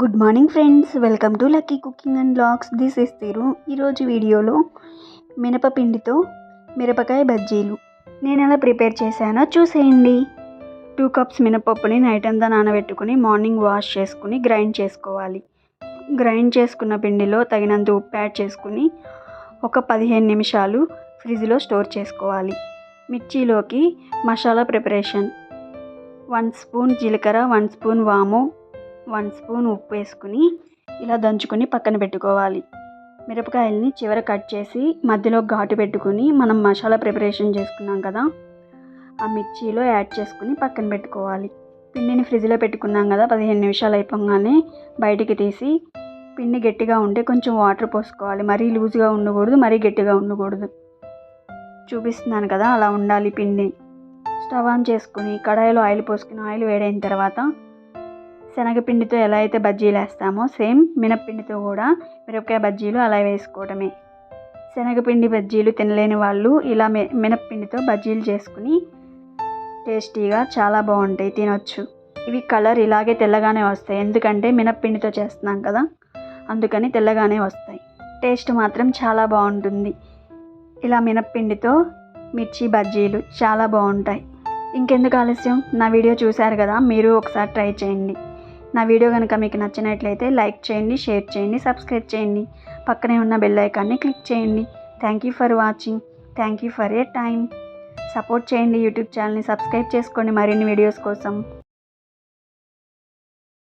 Good morning friends welcome to lucky cooking and vlogs this is తీరు ఈరోజు వీడియోలో మినపపిండితో మిరపకాయ బజ్జీలు. నేను ఎలా ప్రిపేర్ చేశానో చూసేయండి. టూ కప్స్ మినపప్పుని నైట్ అంతా నానబెట్టుకుని మార్నింగ్ వాష్ చేసుకుని గ్రైండ్ చేసుకోవాలి. గ్రైండ్ చేసుకున్న పిండిలో తగినంత ఉప్పు యాడ్ చేసుకుని ఒక పదిహేను నిమిషాలు ఫ్రిడ్జ్లో స్టోర్ చేసుకోవాలి. మిర్చిలోకి మసాలా ప్రిపరేషన్. వన్ స్పూన్ జీలకర్ర వన్ స్పూన్ వాము వన్ స్పూన్ ఉప్పు వేసుకుని ఇలా దంచుకొని పక్కన పెట్టుకోవాలి. మిరపకాయల్ని చివర కట్ చేసి మధ్యలో ఘాటు పెట్టుకుని మనం మసాలా ప్రిపరేషన్ చేసుకున్నాం కదా ఆ మిర్చిలో యాడ్ చేసుకుని పక్కన పెట్టుకోవాలి. పిండిని ఫ్రిడ్జ్లో పెట్టుకున్నాం కదా పదిహేను నిమిషాలు అయిపోగానే బయటికి తీసి పిండి గట్టిగా ఉంటే కొంచెం వాటర్ పోసుకోవాలి. మరీ లూజ్గా ఉండకూడదు మరీ గట్టిగా ఉండకూడదు. చూపిస్తున్నాను కదా అలా ఉండాలి పిండి. స్టవ్ ఆన్ చేసుకుని కడాయిలో ఆయిల్ పోసుకుని ఆయిల్ వేడైన తర్వాత శనగపిండితో ఎలా అయితే బజ్జీలు వేస్తామో సేమ్ మినప్పిండితో కూడా మిరపకాయ బజ్జీలు అలా వేసుకోవడమే. శనగపిండి బజ్జీలు తినలేని వాళ్ళు ఇలా మి మినప్పిండితో బజ్జీలు చేసుకుని టేస్టీగా చాలా బాగుంటాయి తినొచ్చు. ఇవి కలర్ ఇలాగే తెల్లగానే వస్తాయి. ఎందుకంటే మినప్పిండితో చేస్తున్నాం కదా అందుకని తెల్లగానే వస్తాయి. టేస్ట్ మాత్రం చాలా బాగుంటుంది. ఇలా మినప్పిండితో మిర్చి బజ్జీలు చాలా బాగుంటాయి. ఇంకెందుకు ఆలస్యం? నా వీడియో చూశారు కదా మీరు ఒకసారి ట్రై చేయండి. నా వీడియో కనుక మీకు నచ్చినట్లయితే లైక్ చేయండి షేర్ చేయండి సబ్స్క్రైబ్ చేయండి. పక్కనే ఉన్న బెల్ ఐకాన్ని క్లిక్ చేయండి. Thank you for watching. Thank you for a time support చేయండి యూట్యూబ్ ఛానల్ని సబ్స్క్రైబ్ చేసుకోండి మరిన్ని వీడియోస్ కోసం.